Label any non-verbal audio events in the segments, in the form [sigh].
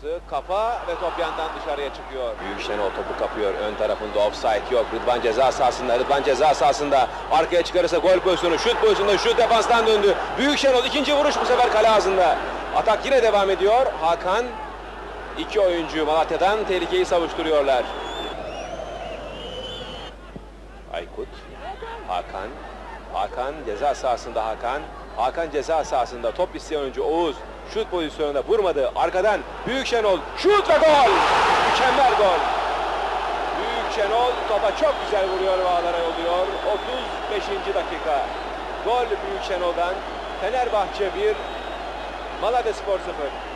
pası. Kafa ve top yandan dışarıya çıkıyor. Büyük Şenol topu kapıyor. Ön tarafında offside yok. Rıdvan ceza sahasında. Rıdvan ceza sahasında. Arkaya çıkarırsa gol pozisyonu. Şut pozisyonu. Şut defanstan döndü. Büyük Şenol ikinci vuruş bu sefer kale ağzında. Atak yine devam ediyor. Hakan iki oyuncu Malatya'dan tehlikeyi savuşturuyorlar. Aykut, Hakan, Hakan ceza sahasında Hakan, Hakan ceza sahasında top isteyen oyuncu Oğuz şut pozisyonunda vurmadı. Arkadan Büyük Şenol şut ve gol! Mükemmel gol! Büyük Şenol topa çok güzel vuruyor ve ağlara yolluyor. 35. dakika. Gol Büyük Şenol'dan. Fenerbahçe 1, Malatya Spor 0.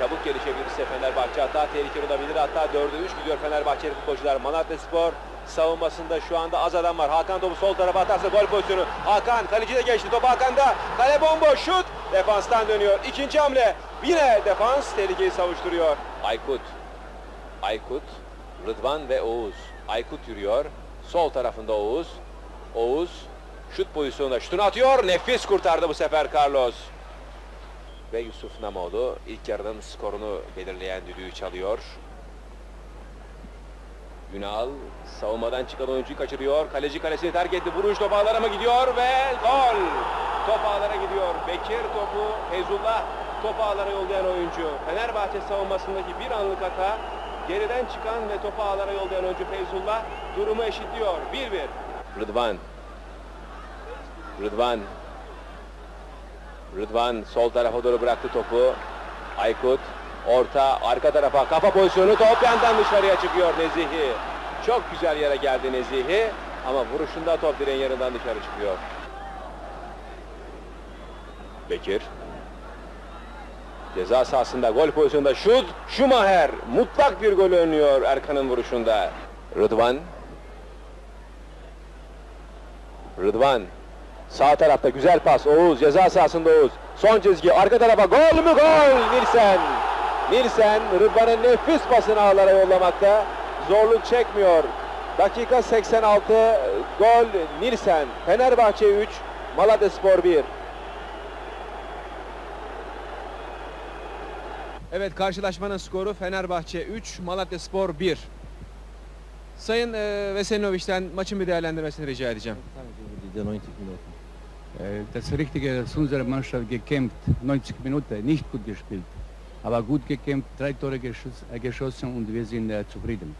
Çabuk gelişebilirse Fenerbahçe hatta tehlikeli olabilir. Hatta 4'e 3 gidiyor Fenerbahçeli futbolcular. Malatya Spor savunmasında şu anda az adam var. Hakan topu sol tarafa atarsa gol pozisyonu. Hakan kaleci de geçti. Top Hakan'da. Kale bomboş şut. Defanstan dönüyor. İkinci hamle. Yine defans tehlikeyi savuşturuyor. Aykut. Aykut, Rıdvan ve Oğuz. Aykut yürüyor. Sol tarafında Oğuz. Oğuz şut pozisyonunda şutunu atıyor. Nefis kurtardı bu sefer Carlos ve Yusuf Namoğlu ilk yarının skorunu belirleyen düdüğü çalıyor. Ünal savunmadan çıkan oyuncuyu kaçırıyor. Kaleci kalesini terk etti. Vuruş top ağlara mı gidiyor ve gol! Top ağlara gidiyor. Bekir topu Feyzullah top ağlara yollayan oyuncu. Fenerbahçe savunmasındaki bir anlık hata geriden çıkan ve topu ağlara yollayan oyuncu Feyzullah durumu eşitliyor. 1-1. Rıdvan. Rıdvan Rıdvan sol tarafa doğru bıraktı topu. Aykut orta arka tarafa kafa pozisyonu top yandan dışarıya çıkıyor Nezihi. Çok güzel yere geldi Nezihi ama vuruşunda top direğin yanından dışarı çıkıyor. Bekir. Ceza sahasında gol pozisyonunda şut. Schumacher mutlak bir gol önlüyor Erkan'ın vuruşunda. Rıdvan. Rıdvan Sağ tarafta güzel pas. Oğuz ceza sahasında Oğuz. Son çizgi arka tarafa gol mü gol? Nilsen. Nilsen Rıdvan'ın nefis pasını ağlara yollamakta. Zorluk çekmiyor. Dakika 86 gol Nilsen. Fenerbahçe 3, Malatya Spor 1. Evet karşılaşmanın skoru Fenerbahçe 3, Malatya Spor 1. Sayın e, Veselinovic'den maçın bir değerlendirmesini rica edeceğim. Die 90 Minuten. Äh, Das Richtige, dass unsere Mannschaft gekämpft, 90 Minuten, nicht gut gespielt, aber gut gekämpft, drei Tore geschoss, äh, geschossen und wir sind äh, zufrieden.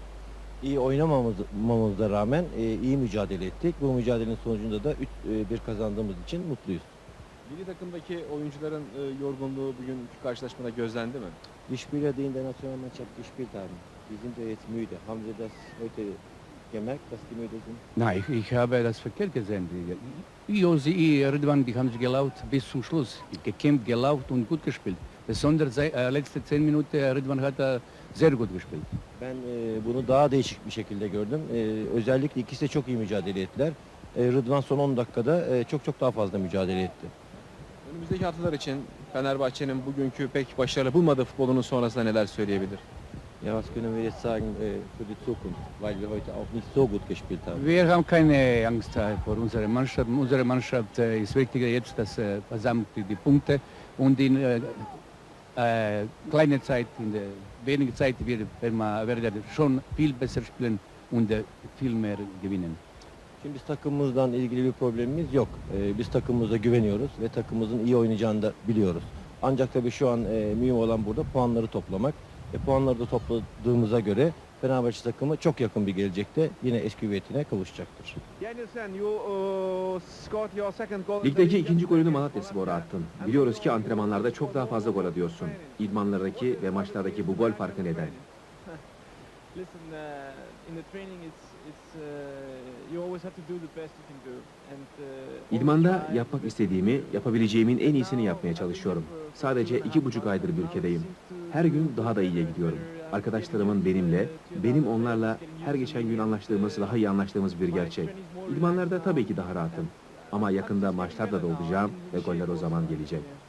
İyi oynamamamıza rağmen e, iyi mücadele ettik. Bu mücadelenin sonucunda da 3-1 kazandığımız için mutluyuz. Milli takımdaki oyuncuların e, yorgunluğu bugünkü karşılaşmada gözlendi mi? Die Spieler, die in der Nationalmannschaft gespielt haben, die sind ja jetzt müde. Haben Sie das heute gemerkt, dass die müde sind? Nein, ich, ich habe das verkehrt gesehen. Josi, Rıdvan, die haben gelaufen bis zum Schluss. Gekämpft, gelaufen und gut gespielt. Besonders äh, letzte 10 Minuten, äh, Rıdvan hat äh, sehr gut gespielt. Ben e, bunu daha değişik bir şekilde gördüm. E, özellikle ikisi de çok iyi mücadele ettiler. E, Rıdvan son 10 dakikada e, çok çok daha fazla mücadele etti. Önümüzdeki haftalar için Fenerbahçe'nin bugünkü pek başarılı bulmadığı futbolunun sonrasında neler söyleyebilir? Ja, was können wir jetzt sagen e, für die Zukunft? Weil wir heute auch nicht so gut gespielt haben. Wir haben keine Angst äh, vor unserer Mannschaft. Unsere Mannschaft äh, ist wichtiger jetzt, dass äh, versammelt die, Punkte und in äh, äh, kleiner Zeit, in der wenigen Zeit wir, werden wir werden schon viel besser spielen und äh, viel mehr gewinnen. Şimdi biz takımımızdan ilgili bir problemimiz yok. Ee, biz takımımıza güveniyoruz ve takımımızın iyi oynayacağını da biliyoruz. Ancak tabii şu an e, mühim olan burada puanları toplamak. E, puanları da topladığımıza göre Fenerbahçe takımı çok yakın bir gelecekte yine eski hüviyetine kavuşacaktır. Ligdeki ikinci golünü Malatya Spor'a attın. Biliyoruz ki antrenmanlarda çok daha fazla gol atıyorsun. İdmanlardaki ve maçlardaki bu gol farkı neden? [laughs] Listen, uh, in the training, it's it's uh, you always have to do the best you can do, and uh, İdmanda yapmak istediğimi, yapabileceğimin en iyisini yapmaya çalışıyorum. Sadece iki buçuk aydır bir ülkedeyim. Her gün daha da iyiye gidiyorum. Arkadaşlarımın benimle, benim onlarla her geçen gün anlaştığımız, daha iyi anlaştığımız bir gerçek. İdmanlarda tabii ki daha rahatım. Ama yakında maçlarda da olacağım ve goller o zaman gelecek.